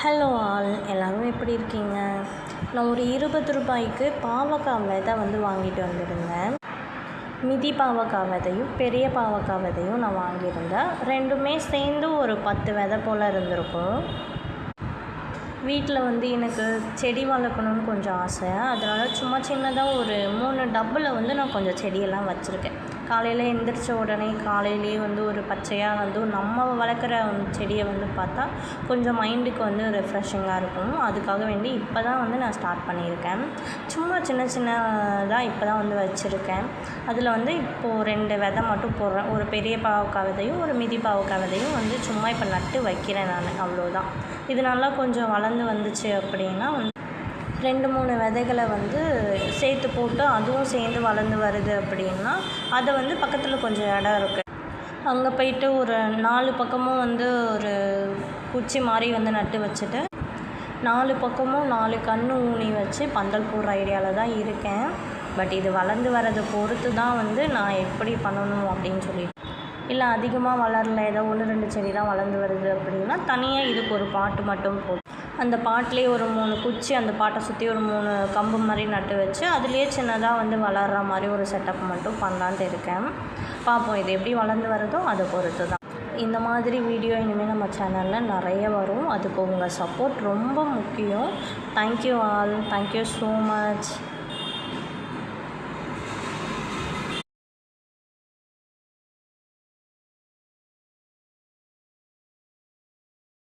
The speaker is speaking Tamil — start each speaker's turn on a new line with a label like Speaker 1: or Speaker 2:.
Speaker 1: ஹலோ ஆல் எல்லோரும் எப்படி இருக்கீங்க? நான் ஒரு இருபது ரூபாய்க்கு பாவக்காய் விதை வந்து வாங்கிட்டு வந்திருந்தேன். மிதி பாவக்காய் விதையும் பெரிய பாவக்காய் விதையும் நான் வாங்கியிருந்தேன். ரெண்டுமே சேர்ந்து ஒரு பத்து விதை போல் இருந்திருக்கும். வீட்டில் வந்து எனக்கு செடி வளர்க்கணுன்னு கொஞ்சம் ஆசை. அதனால் சும்மா சின்னதாக ஒரு மூணு டப்பில் வந்து நான் கொஞ்சம் செடியெல்லாம் வச்சுருக்கேன். காலையில் எந்திரிச்ச உடனே காலையிலேயே வந்து ஒரு பச்சையாக வந்து நம்ம வளர்க்குற செடியை வந்து பார்த்தா கொஞ்சம் மைண்டுக்கு வந்து ரெஃப்ரெஷிங்காக இருக்கும். அதுக்காக வேண்டி இப்போ தான் வந்து நான் ஸ்டார்ட் பண்ணியிருக்கேன். சும்மா சின்ன சின்னதாக இப்போ தான் வந்து வச்சுருக்கேன். அதில் வந்து இப்போது ரெண்டு விதை மட்டும் போடுறேன். ஒரு பெரிய பாவக்காய் விதையும் ஒரு மிதி பாவக்காய் விதையும் வந்து சும்மா இப்போ நட்டு வைக்கிறேன் நான். அவ்வளோதான் இதனால கொஞ்சம் கொஞ்சம் வளர்ந்து வந்துச்சு அப்படின்னா வந்து ரெண்டு மூணு விதைகளை வந்து சேர்த்து போட்டு அதுவும் சேர்ந்து வளர்ந்து வருது அப்படின்னா அதை வந்து பக்கத்தில் கொஞ்சம் இடம் இருக்குது அங்கே போயிட்டு ஒரு நாலு பக்கமும் வந்து ஒரு குச்சி மாதிரி வந்து நட்டு வச்சுட்டு நாலு பக்கமும் நாலு கன்று ஊனி வச்சு பந்தல் போடுற ஐடியாவில் தான் இருக்கேன். பட் இது வளர்ந்து வரதை பொறுத்து தான் வந்து நான் எப்படி பண்ணணும் அப்படின்னு சொல்லி இல்லை அதிகமாக வளரல. ஏதோ ஒன்று ரெண்டு செடி தான் வளர்ந்து வருது அப்படின்னா தனியாக இதுக்கு ஒரு பாட்டு மட்டும் போட்டு அந்த பாட்டிலே ஒரு மூணு குச்சி அந்த பாட்டை சுற்றி ஒரு மூணு கம்பு மாதிரி நட்டு வச்சு அதுலேயே சின்னதாக வந்து வளர்கிற மாதிரி ஒரு செட்டப் மட்டும் பண்ணலான்ட்டு இருக்கேன். பார்ப்போம் இது எப்படி வளர்ந்து வருதோ அதை பொறுத்து தான் இந்த மாதிரி வீடியோ இனிமேல் நம்ம சேனலில் நிறைய வரும். அதுக்கு உங்கள் சப்போர்ட் ரொம்ப முக்கியம். Thank you all thank you so much